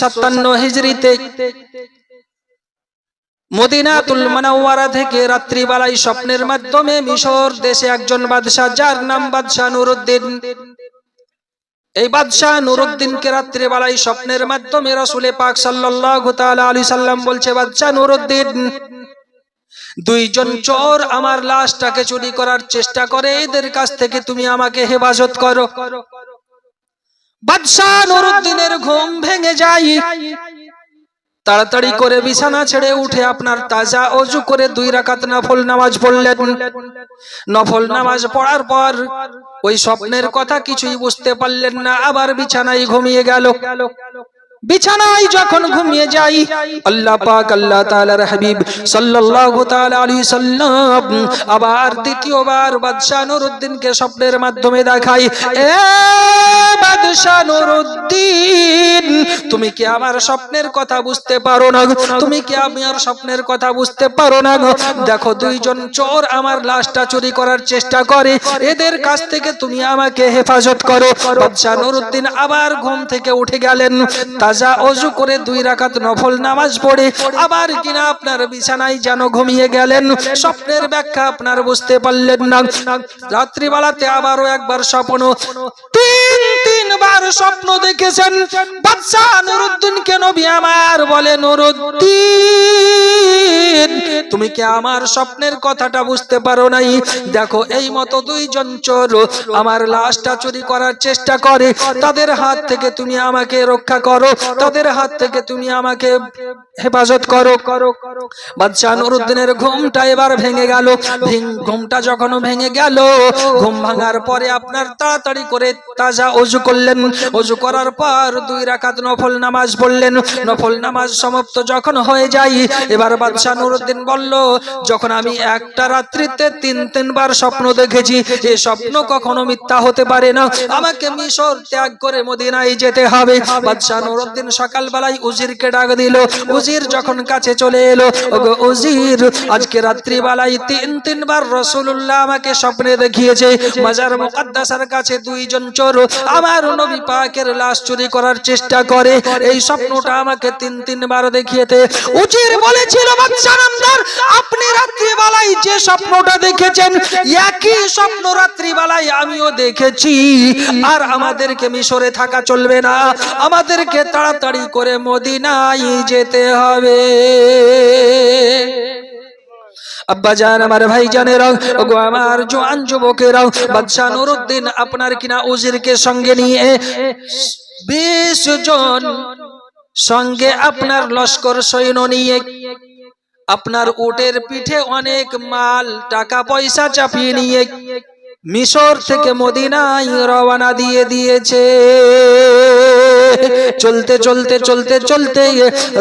সাতান্ন হিজড়িতে মদিনাতুল মানাওয়ারা থেকে রাত্রিবেলায় স্বপ্নের মাধ্যমে মিশর দেশে একজন বাদশাহ, যার নাম বাদশাহ নুরুদ্দিন। এই বাদশাহ নুরুদ্দিনকে রাত্রিবেলায় স্বপ্নের মাধ্যমে রসুলে পাক সাল্লাল্লাহু তাআলা আলাইহি সাল্লাম বলছে, বাদশাহ নুরুদ্দিন, দুইজন চোর আমার লাশটাকে চুরি করার চেষ্টা করে, এদের কাছ থেকে তুমি আমাকে হেফাজত করো। বাদশাহ নুরুদ্দিনের ঘুম ভেঙে যায়। তাড়াতাড়ি করে বিছানা ছেড়ে উঠে আপনার তাজা অজু করে দুই রাকাত নফল নামাজ পড়লেন। নফল নামাজ পড়ার পর ওই স্বপ্নের কথা কিছুই বুঝতে পারলেন না, আবার বিছানায় ঘুমিয়ে গেল। বিছানায় যখন ঘুমিয়ে যাই, আল্লাহ পাক, আল্লাহ তাআলার হাবিব সাল্লাল্লাহু আবার দ্বিতীয়বার বাদশা নুরউদ্দিনকে স্বপ্নের মাধ্যমে দেখাই এ বাদশা নুরউদ্দিন তুমি কি আমার স্বপ্নের কথা বুঝতে পারো না তুমি কি স্বপ্নের কথা বুঝতে পারো না দেখো, দুইজন চোর আমার লাশটা চুরি করার চেষ্টা করে, এদের কাছ থেকে তুমি আমাকে হেফাজত করো। বাদশা নুরউদ্দিন আবার ঘুম থেকে উঠে গেলেন। তাজা অজু করে দুই রাকাত নফল নামাজ পড়ে, আবার কিনা আপনার বিছানায় যেন ঘুমিয়ে গেলেন, স্বপ্নের ব্যাখ্যা আপনার বুঝতে পারলেন না। রাত্রিবেলাতে আবারও একবার স্বপ্ন, তিন, তিনবার স্বপ্ন দেখেছেন। বাচ্চা নুরুদ্দিনকে নবী আমার বলে, নুরুদ্দিন, তুমি কি আমার স্বপ্নের কথাটা বুঝতে পারো নাই? দেখো, এই মতো দুইজন চোর আমার লাশটা চুরি করার চেষ্টা করে। তাদের হাত থেকে তুমি আমাকে রক্ষা করো। তাদের হাত থেকে তুমি আমাকে হেফাজত করো। করো বাদশাহ নুরুদ্দিনের ঘুমটা এবার ভেঙে গেল। ঘুমটা যখন ভেঙে গেল, ঘুম ভাঙার পরে আপনার তাড়াতাড়ি করে তাজা অজু করলেন। অজু করার পর দুই রাকাত নফল নামাজ বললেন নফল নামাজ সমাপ্ত যখন হয়ে যায়, এবার বাদশাহ নুরুদ্দিন বলল, যখন আমি একটা রাত্রিতে তিন, তিনবার স্বপ্ন দেখেছি এই স্বপ্ন কখনো মিথ্যা হতে পারে না। আমাকে মিশর ত্যাগ করে মদিনায় যেতে হবে। বাদশাহ নুরুদ্দিন সকালবেলায় উজিরকে ডাক দিল। উজির যখন কাছে চলে এলো উজির, আজকে রাত্রিবেলায় তিন, তিনবার রসুল্লাহ আমাকে স্বপ্নে দেখিয়েছে। মাজার মুকাদ্দাসার কাছে দুইজন চোর আমার নবী পাকের লাশ চুরি করার চেষ্টা করে। এই স্বপ্নটা আমাকে তিন, তিনবার দেখিয়েতে উজির বলেছিল বাদশাহ নামদার, আপনি রাত্রিবেলায় যে স্বপ্নটা দেখেছেন, একই স্বপ্ন রাত্রিবেলায় আমিও দেখেছি। আর আমাদেরকে মিশরে থাকা চলবে না। আমাদেরকে তাড়াতাড়ি করে মদিনায় যেতে হবে। আব্বা আমার আমার জোয়ান যুবকেরাও নুরুদ্দিন আপনার কিনা উজিরকে সঙ্গে নিয়ে বিশ জন সঙ্গে আপনার লস্কর সৈন্য নিয়ে আপনার উটের পিঠে অনেক মাল, টাকা পয়সা চাপিয়ে নিয়ে মিশর থেকে মদিনায় রওনা দিয়ে দিয়েছে। চলতে চলতে চলতে চলতে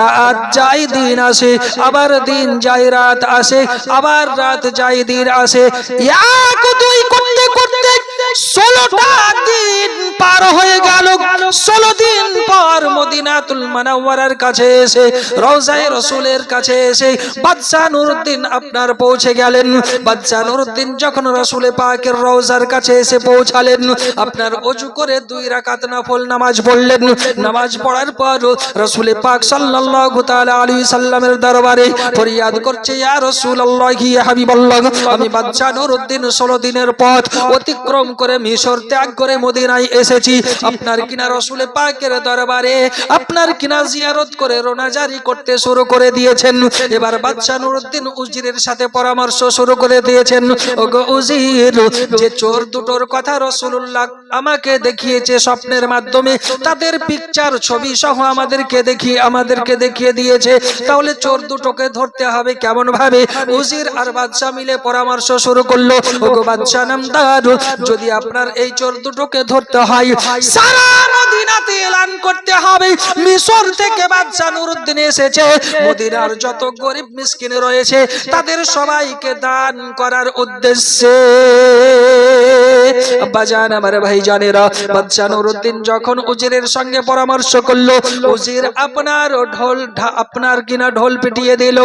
রাত যাই দিন আসে, আবার দিন যায় রাত আসে, আবার রাত যাই দিন আসে। করতে করতে ষোলোটা দিন পার হয়ে গেল। ষোলো দিন পর মদিনাতুল মানাওয়ারার কাছে এসে, রওজায়ে রসুলের কাছে এসে বাদশাহ নুরুদ্দিন আপনার পৌঁছে গেলেন। বাদশাহ নুরুদ্দিন যখন রসুলে পাকের রওজার কাছে এসে পৌঁছালেন, আপনার অজু করে দুই রাকাত নফল নামাজ পড়লেন। নামাজ পড়ার পর রসুলে পাক সাল্লাল্লাহু তাআলা আলাইহি সাল্লামের দরবারে ফরিয়াদ করছে, ইয়া রাসূলুল্লাহ ইয়া হাবিবাল্লাহ, আমি বাদশাহ নুরুদ্দিন 16 দিনের পথ অতিক্রম করে মিশর ত্যাগ করে মদিনায় এসেছি। আপনার কিনা রসুলে পাকের দরবারে আপনার কিনা জিয়ারত করে রোনা জারি করতে শুরু করে দিয়েছেন। এবার বাদশাহ নুরুদ্দিন উজিরের সাথে পরামর্শ শুরু করে দিয়েছেন। যে চোর দুটোর কথা রসুল্লাহ আমাকে দেখিয়েছে স্বপ্নের মাধ্যমে, তাদের পিকচার ছবি সহ আমাদেরকে দেখিয়ে আমাদেরকে দেখিয়ে দিয়েছে। তাহলে চোর দুটোকে ধরতে হবে কেমন ভাবে উজির আর বাদশাহ মিলে পরামর্শ শুরু করল। ওগো বাদশাহ নামদার, যদি আপনার এই চোর দুটোকে ধরতে হয়। সারা মদিনাতে এলান করতে হবে। মিশর থেকে বাদশাহ নুরুদ্দিন এসেছে। মদিনার যত গরিব মিসকিন রয়েছে, তাদের সবাইকে দান করার উদ্দেশ্যে। বাজান আমার ভাই জানেরা বাদশাহ নুরুদ্দিন যখন উজিরের সঙ্গে পরামর্শ করল, উজির আপনার ঢোল আপনার কিনা ঢোল পিটিয়ে দিল।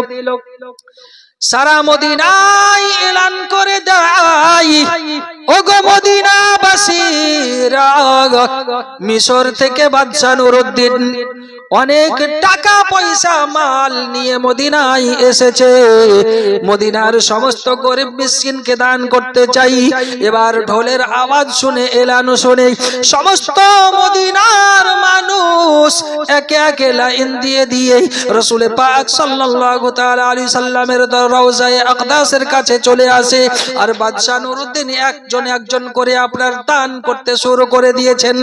সারা মদিনায় এলান করে দেয়। ওগো মদিনাবাসীরা, মিশর থেকে বাদশাহ নুরুদ্দিন অনেক টাকা পয়সা মাল নিয়ে মদিনায় এসেছে। মদিনার সমস্ত গরিব মিসকিনকে দান করতে চাই। এবার ঢোলের আওয়াজ শুনে এলানো শুনে সমস্ত মদিনার মানুষ একে একে লাইন দিয়ে দিয়ে রসুল পাক সাল্লাল্লাহু তাআলা আলাইহি সাল্লামের রওজায়ে আকদাসের কাছে চলে আসে। আর বাদশা নুরুদ্দিন একজন একজন করে আপনার দান করতে শুরু করে দিয়েছেন।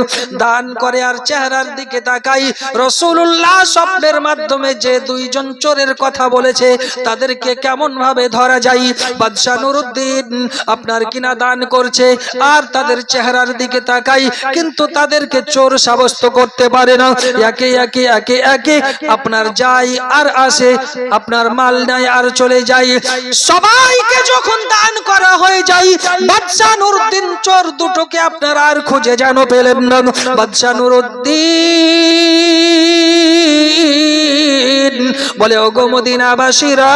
দান করে আর চেহারার দিকে তাকাই। রসুল্লাহ স্বপ্নের মাধ্যমে যে দুইজন চোরের কথা বলেছে, তাদেরকে কেমন ভাবে ধরা যায়? বাদশা নুরুদ্দিন আপনার কিনা দান করছে, আর তাদের চেহারার দিকে তাকাই, কিন্তু তাদেরকে চোর সাব্যস্ত করতে পারে না। একে একে একে একে আপনার যাই আর আসে, আপনার মাল নাই আর চলে যাই। সবাইকে যখন দান করা হয়ে যায়, বাদশা নুরুদ্দিন চোর দুটোকে আপনার আর খুঁজে যেন পেলেন না। বাদশা নুরুদ্দিন বলে, ওগো মদিনাবাসীরা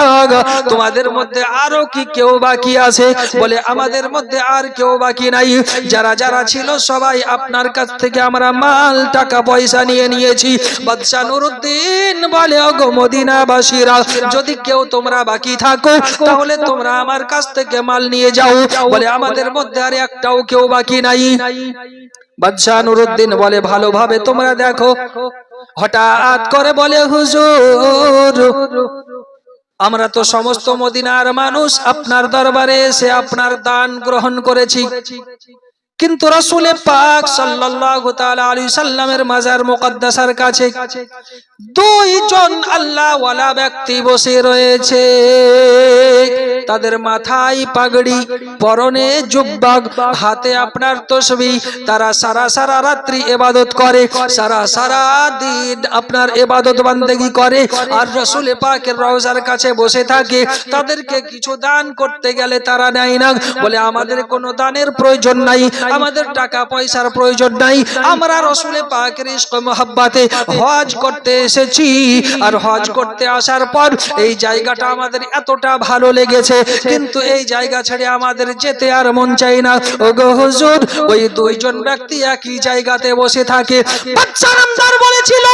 তোমাদের মধ্যে আরও কি কেউ বাকি আছে? বলে, আমাদের মধ্যে আর কেউ বাকি নাই। যারা যারা ছিল সবাই আপনার কাছ থেকে আমরা মাল, টাকা, পয়সা নিয়ে নিয়েছি। বাদশা নুরুদ্দিন বলে, ওগো মদিনাবাসীরা যদি কেউ তোমরা বাকি থাকো, তাহলে তোমরা আমার কাছ থেকে মাল নিয়ে যাও। বলে, আমাদের মধ্যে আর একটাও কেউ বাকি নাই। বাদশাহ নুরুদ্দিন বলে, ভালোভাবে তোমরা দেখো। হঠাৎ করে বলে, হুজুর, আমরা তো সমস্ত মদিনার মানুষ, আপনার দরবারে এসে আপনার দান গ্রহণ করেছি। কিন্তু রসুলে পাক সাল্লাল্লাহু তাআলা সাল্লামের মাজার মুকদ্দাসার কাছে দুইজন আল্লাহওয়ালা ব্যক্তি বসে রয়েছে। তাদের মাথায় পাগড়ি, পরনে জুব্বাগ, হাতে আপনার তসবি। তারা সারা সারা রাত্রি এবাদত করে, সারা সারা দিন আপনার ইবাদত বান্দেগি করে। আর রসুল পাকের রওজার কাছে বসে থাকে, তাদেরকে কিছু দান করতে গেলে তারা নেয় না। বলে, আমাদের কোনো দানের প্রয়োজন নাই, আমাদের টাকা পয়সার প্রয়োজন নাই। আমরা রসুলে পাকের ইশক মোহাব্বাতে হজ করতে এসেছি। আর হজ করতে আসার পর এই জায়গাটা আমাদের এতটা ভালো লেগেছে কিন্তু এই জায়গা ছেড়ে আমাদের যেতে আর মন চাই না। ওগো হুজুর, ওই দুইজন ব্যক্তি একই জায়গাতে বসে থাকে। বাচ্চা নামদার বলেছিল,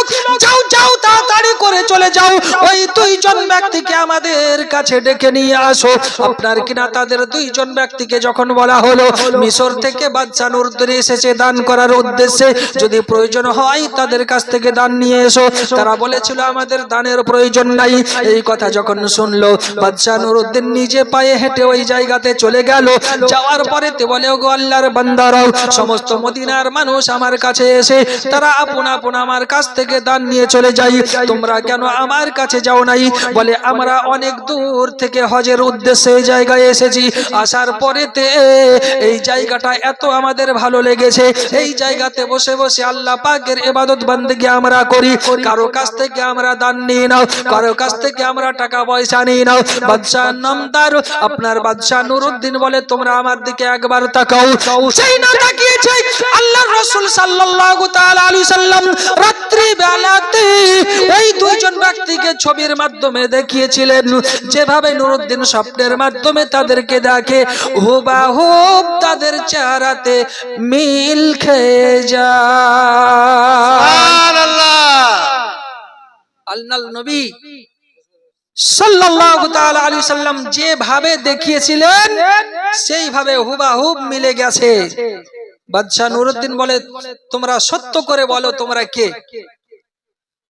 যাও যাও, তাড়াতাড়ি করে চলে যাও। ওই দুইজন ব্যক্তিকে আমাদের কাছে ডেকে নিয়ে আসো। আপনার কিনা তাদের দুইজন ব্যক্তিকে যখন বলা হলো, মিশর থেকে বাচ্চা নুরুদ্দিন এসেছে দান করার উদ্দেশ্যে। যদি প্রয়োজন হয় তাদের কাছ থেকে দান নিয়ে এসো। তারা বলেছিল, আমাদের দানের প্রয়োজন নাই। এই কথা যখন শুনলো, বাদশাহ নুরুদ্দিন নিজে পায়ে হেঁটে ওই জায়গাতে চলে গেল। যাওয়ার পরে তে বলে গো আল্লাহর বান্দারাও, সমস্ত মদিনার মানুষ আমার কাছে এসে, তারা আপন আপন আমার কাছ থেকে দান নিয়ে চলে যাই। তোমরা কেন আমার কাছে যাও নাই? বলে, আমরা অনেক দূর থেকে হজের উদ্দেশ্যে এই জায়গায় এসেছি। আসার পরেতে এই জায়গাটা এত আমাদের ভালো লেগেছে। এই জায়গাতে বসে বসে আল্লাহ পাকের ইবাদত বান্দেগি আমরা করি। কারও কাছ থেকে আমরা দান নিয়ে নাও, কারও কাছ থেকে আমরা টাকা পয়সা নিয়ে নাও। বাদশাহ নামদার, আপনার বাদশাহ নুরুদ্দিন বলে, তোমরা আমার দিকে একবার তাকাও। সেই না তাকিয়েছে আল্লাহর রাসূল সাল্লাল্লাহু তাআলা আলাইহি সাল্লাম। রাত্রি বেলাতে ওই দুইজন ব্যক্তিকে ছবির মাধ্যমে দেখিয়েছিলেন। যেভাবে নুরুদ্দিন স্বপ্নের মাধ্যমে তাদেরকে দেখে হুবাহুব তাদের চেহারাতে মিল খেয়ে যায়। আল্লাহ নবী সাল্লাল্লাহু তাআলা আলাইহি সাল্লাম যেভাবে দেখিয়েছিলেন সেইভাবে হুবাহুব মিলে গেছে। বাদশা নুরুদ্দিন বলে তোমরা সত্য করে বলো তোমরা কে?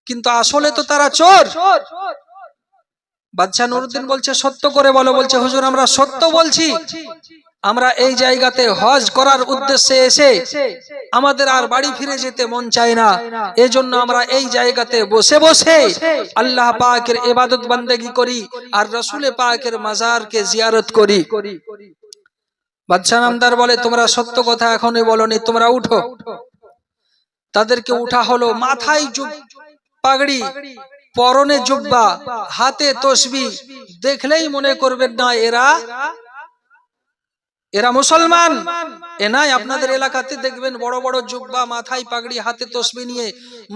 কিন্তু আসলে তো তারা চোর। বাদশা নুরুদ্দিন বলছে সত্য করে বলো বলছে হুজুর আমরা সত্য বলছি। আমরা এই জায়গাতে হজ করার উদ্দেশ্যে এসে আমাদের আর বাড়ি ফিরে যেতে মন চায় না। এজন্য আমরা এই জায়গাতে বসে বসে আল্লাহ পাকের এবাদত বান্দেগি করি আর রসুলে পাকের মাজারকে জিয়ারত করি। বাদশাহ নামদার বলে, তোমরা সত্য কথা এখনই বলনি, তোমরা উঠো। তাদেরকে উঠা হলো মাথায় পাগড়ি, পরনে জুব্বা, হাতে তসবি। দেখলেই মনে করবেন না, এরা এরা মুসলমান। এ নাই, আপনাদের এলাকাতে দেখবেন বড় বড় জুব্বা, মাথায় পাগড়ি, হাতে তসবি নিয়ে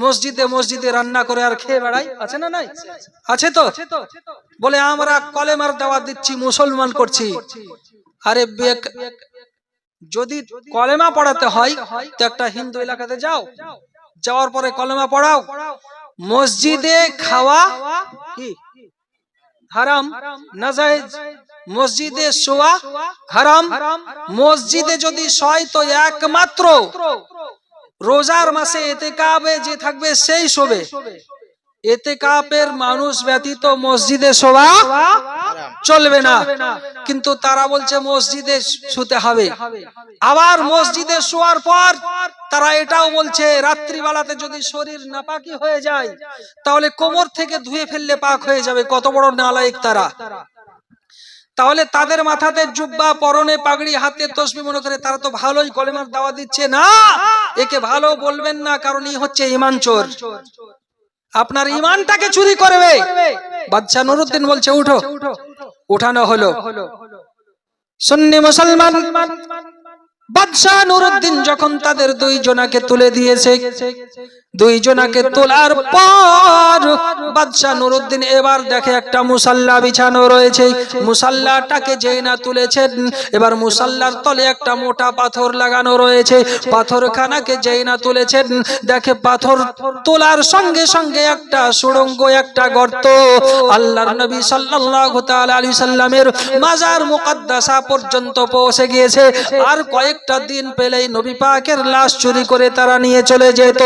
মসজিদে মসজিদে রান্না করে আর খেয়ে বেড়াই আছে না নাই? আছে তো? বলে, আমরা কলেমার দাওয়াত দিচ্ছি, মুসলমান করছি। আরে যদি কলেমা পড়াতে হয়, তো একটা হিন্দু এলাকাতে যাও। যাওয়ার পরে কলেমা পড়াও। মসজিদে খাওয়া কি? হারাম। নাজায়েজ। মসজিদে শোয়া হারাম। মসজিদে যদি শয়, তো একমাত্র রোজার মাসে এতে কাবে যে থাকবে, সেই শোবে। এতে কাপের মানুষ ব্যতীত মসজিদে শোয়া চলবে না। কিন্তু তারা বলছে মসজিদে শুতে হবে। আবার মসজিদে শোয়ার পর তারা এটাও বলছে রাত্রিবেলাতে যদি শরীর নাপাকি হয়ে যায় তাহলে কোমর থেকে ধুয়ে ফেললে পাক হয়ে যাবে। কত বড় নালায়ক তারা। তাহলে তাদের মাথাতে জুব্বা পরনে পাগড়ি হাতে তসবি মনে করে তারা তো ভালোই কলেমার দাওয়া দিচ্ছে। না একে ভালো বলবেন না কারণ ই হচ্ছে ইমান চোর। আপনার ইমানটাকে চুরি করবে। বাদশাহ নুরুদ্দিন বলছে উঠো। উঠানো হলো। সুন্নি মুসলমান বাদশাহ নুরুদ্দিন যখন তাদের দুই জনাকে তুলে দিয়েছে দুই জনাকে তোলার পর বাদশাহ নুরুদ্দিন এবার দেখে একটা মুসাল্লা বিছানো রয়েছে। মুসাল্লাটাকে যেই না তুলেছেন, এবার মুসাল্লার তলে একটা মোটা পাথর লাগানো রয়েছে। পাথরখানাকে যেই না তুলেছেন, দেখে পাথর তোলার সঙ্গে সঙ্গে একটা সুড়ঙ্গ, একটা গর্ত। আল্লাহর নবী সাল্লাল্লাহু তাআলা আলাইহি সাল্লামের মাজার মুকদ্দাসা পর্যন্ত পৌঁছে গিয়েছে। আর কয়েকটা দিন পেলেই নবী পাকের লাশ চুরি করে তারা নিয়ে চলে যেত।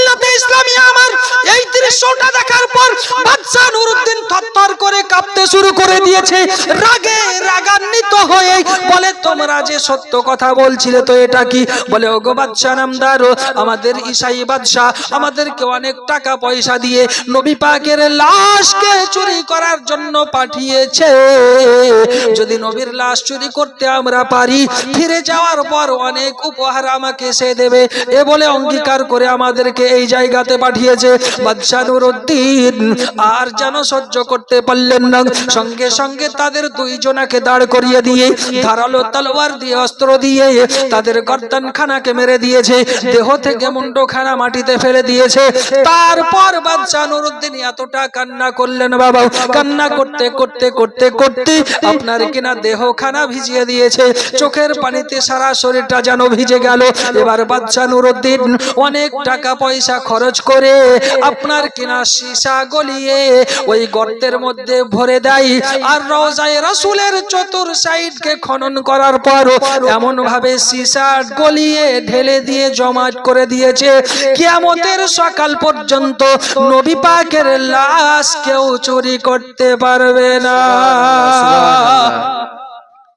মিল্লাতে ইসলামী আমার এই দৃশ্যটা দেখার পর বাদশা নুরুদ্দিন থরথর করে কাঁপতে শুরু করে দিয়েছে। রাগে রাগান্বিত হয়ে বলে, তোমরা যে সত্য কথা বলছিলে তো এটা কি? বলে, ওগো বাদশা নামদার, আমাদের ঈশাই বাদশা আমাদেরকে অনেক টাকা পয়সা দিয়ে নবী পাকের লাশকে চুরি করার জন্য পাঠিয়েছে। যদি নবীর লাশ চুরি করতে আমরা পারি, ফিরে যাওয়ার পর অনেক উপহার আমাকে সে দেবে। এ বলে অঙ্গীকার করে আমাদেরকে এই জায়গাতে পাঠিয়েছে। বাদশাহ নুরুদ্দিন আর যেন সহ্য করতে পারলেন না, সঙ্গে সঙ্গে তাদের দুইজনাকে দাঁড় করিয়ে দিয়ে, ধারালো তলোয়ার দিয়ে, অস্ত্র দিয়ে তাদের গর্দানখানাকে মেরে দিয়েছে, দেহ থেকে মুন্ডখানা মাটিতে ফেলে দিয়েছে। তারপর বাদশাহ নুরুদ্দিন এতটা কান্না করলেন, বাবা, কান্না করতে করতে করতে করতে আপনার কিনা দেহখানা ভিজিয়ে দিয়েছে, চোখের পানিতে সারা শরীরটা যেন ভিজে গেল। এবার বাদশাহ নুরুদ্দিন অনেক টাকা পয়সা খরচ করে আপনার কিনা সীসা গলিয়ে ওই গর্তের মধ্যে ভরে দেয়। আর রওজায়ে রাসূলের চতুর সাইডকে খনন করার পর এমন ভাবে সীসা গলিয়ে ঢেলে দিয়ে জমাট করে দিয়েছে। কিয়ামতের সকাল পর্যন্ত নবী পাকের লাশ কেউ চুরি করতে পারবে না।